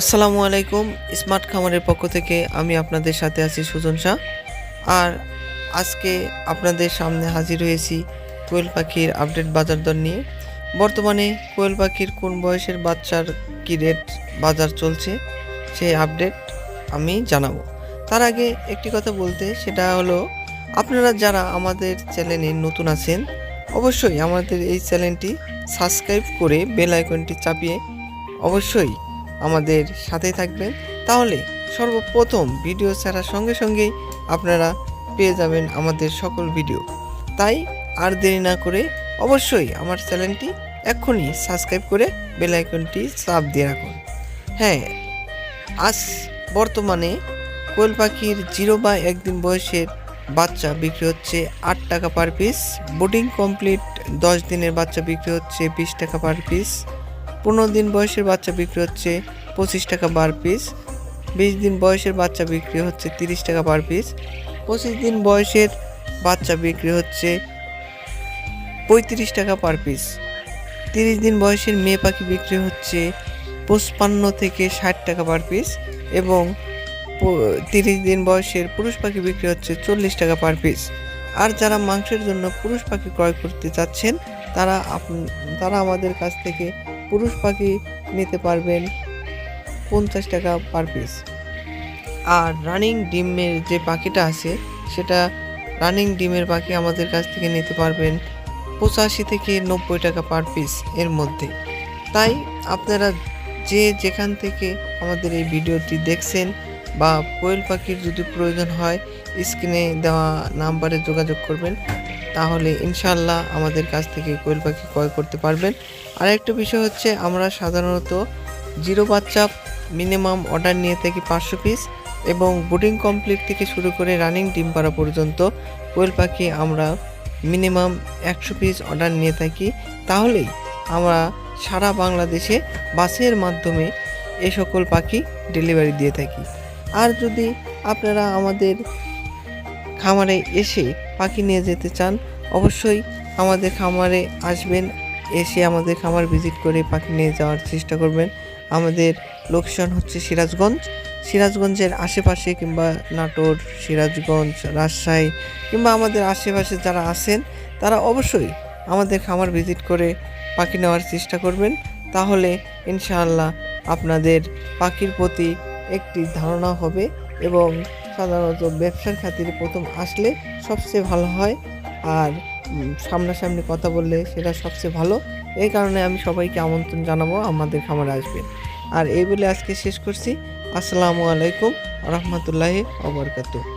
আসসালামু আলাইকুম, স্মার্ট খামারের পক্ষ থেকে আমি আপনাদের সাথে আছি সুজন শাহ। আর আজকে আপনাদের সামনে হাজির হয়েছি কোয়েল পাখির আপডেট বাজার দর নিয়ে। বর্তমানে কোয়েল পাখির কোন বয়সের বাচ্চার কি রেট বাজার চলছে, সেই আপডেট আমি জানাব। তার আগে একটি কথা বলতে, সেটা হলো, আপনারা যারা আমাদের চ্যানেলে নতুন আছেন, অবশ্যই আমাদের এই চ্যানেলটি সাবস্ক্রাইব করে বেল আইকনটি চাপিয়ে অবশ্যই আমাদের সাথে থাকবেন। তাহলে সর্বপ্রথম ভিডিও ছাড়ার সঙ্গে সঙ্গেই আপনারা পেয়ে যাবেন আমাদের সকল ভিডিও। তাই আর দেরি না করে অবশ্যই আমার চ্যানেলটি এক্ষুনি সাবস্ক্রাইব করে বেল আইকনটি চাপ দিয়ে রাখুন। হ্যাঁ আজ বর্তমানে কোয়েল পাখির জিরো বা একদিন বয়সের বাচ্চা বিক্রি হচ্ছে আট টাকা পার পিস বোটিং কমপ্লিট দশ দিনের বাচ্চা বিক্রি হচ্ছে বিশ টাকা পার পিস পনেরো দিন বয়সের বাচ্চা বিক্রি হচ্ছে পঁচিশ টাকা পার পিস বিশ দিন বয়সের বাচ্চা বিক্রি হচ্ছে তিরিশ টাকা পার পিস পঁচিশ দিন বয়সের বাচ্চা বিক্রি হচ্ছে পঁয়ত্রিশ টাকা পার পিস তিরিশ দিন বয়সের মেয়ে পাখি বিক্রি হচ্ছে পঁচপান্ন থেকে ষাট টাকা পার পিস এবং তিরিশ দিন বয়সের পুরুষ পাখি বিক্রি হচ্ছে চল্লিশ টাকা পার পিস আর যারা মাংসের জন্য পুরুষ পাখি ক্রয় করতে চাচ্ছেন, তারা তারা আমাদের কাছ থেকে পুরুষ পাখি নিতে পারবেন পঞ্চাশ টাকা পার পিস আর রানিং ডিমের যে পাখিটা আছে, সেটা রানিং ডিমের পাখি আমাদের কাছ থেকে নিতে পারবেন পঁচাশি থেকে নব্বই টাকা পার পিস এর মধ্যে। তাই আপনারা যে যেখান থেকে আমাদের এই ভিডিওটি দেখছেন বা কোয়েল পাখির যদি প্রয়োজন হয় স্ক্রিনে দেওয়া নাম্বারে যোগাযোগ করবেন, তাহলে ইনশাল্লাহ আমাদের কাছ থেকে কোয়েল পাখি ক্রয় করতে পারবেন। আর একটা বিষয় হচ্ছে, আমরা সাধারণত জিরো বাচ্চা মিনিমাম অর্ডার নিয়ে থাকি পাঁচশো পিস এবং বোর্ডিং কমপ্লিট থেকে শুরু করে রানিং ডিম পাড়া পর্যন্ত কোয়েল পাখি আমরা মিনিমাম একশো পিস অর্ডার নিয়ে থাকি। তাহলেই আমরা সারা বাংলাদেশে বাসের মাধ্যমে এই সকল পাখি ডেলিভারি দিয়ে থাকি। আর যদি আপনারা আমাদের খামারে এসে পাখি নিয়ে যেতে চান, অবশ্যই আমাদের খামারে আসবেন, এসে আমাদের খামার ভিজিট করে পাখি নিয়ে যাওয়ার চেষ্টা করবেন। আমাদের লোকেশন হচ্ছে সিরাজগঞ্জ। সিরাজগঞ্জের আশেপাশে কিংবা নাটোর, সিরাজগঞ্জ, রাজশাহী কিংবা আমাদের আশেপাশে যারা আছেন, তারা অবশ্যই আমাদের খামার ভিজিট করে পাখি নেওয়ার চেষ্টা করবেন। তাহলে ইনশাআল্লাহ আপনাদের পাখির প্রতি একটি ধারণা হবে এবং সাধারণত ব্যবসার খাতিরে প্রথম আসলে সবচেয়ে ভালো হয় আর সামনাসামনি কথা বললে সেটা সবচেয়ে ভালো। এই কারণে আমি সবাইকে আমন্ত্রণ জানাব আমাদের খামারে আসবেন। আর এই বলে আজকে শেষ করছি। আসসালামু আলাইকুম রহমতুল্লাহ ওবরকাতু